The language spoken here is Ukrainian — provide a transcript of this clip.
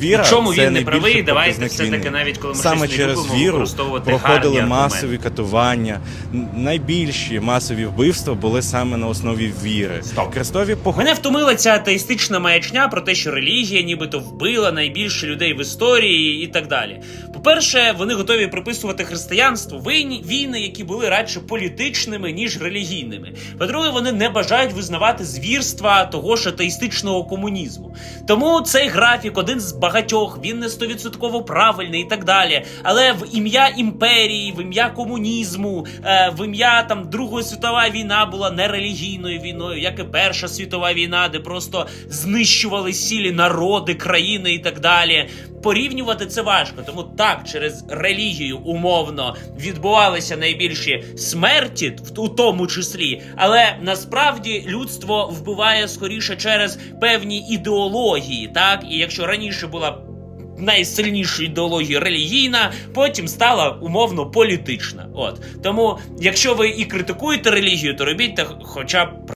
віра В чому це він не правий? Давайте все-таки навіть коли ми саме щось не через любимо, віру проходили масові катування. Найбільші масові вбивства були саме на основі віри. Стоп. Хрестові пох... Мене втомила ця атеїстична маячня про те, що релігія нібито вбила найбільше людей в історії і так далі. По-перше, вони готові приписувати християнству війни, війни, які були радше політичними ніж релігійними. По-друге, вони не бажають визнавати звірства того ж атеїстичного комунізму. Тому цей графік один з багатьох, він не стовідсотково правильний і так далі. Але в ім'я імперії, в ім'я комунізму, е, в ім'я там Другої світова війна була не релігійною війною, як і Перша світова війна, де просто знищували сілі народи, країни і так далі. Порівнювати це важко, тому так через релігію умовно відбувалися найбільші смерті, у тому числі, але насправді людство вбиває скоріше через певні ідеології, так? І якщо раніше була найсильніша ідеологія релігійна, потім стала умовно політична. От. Тому, якщо ви і критикуєте релігію, то робіть хоча б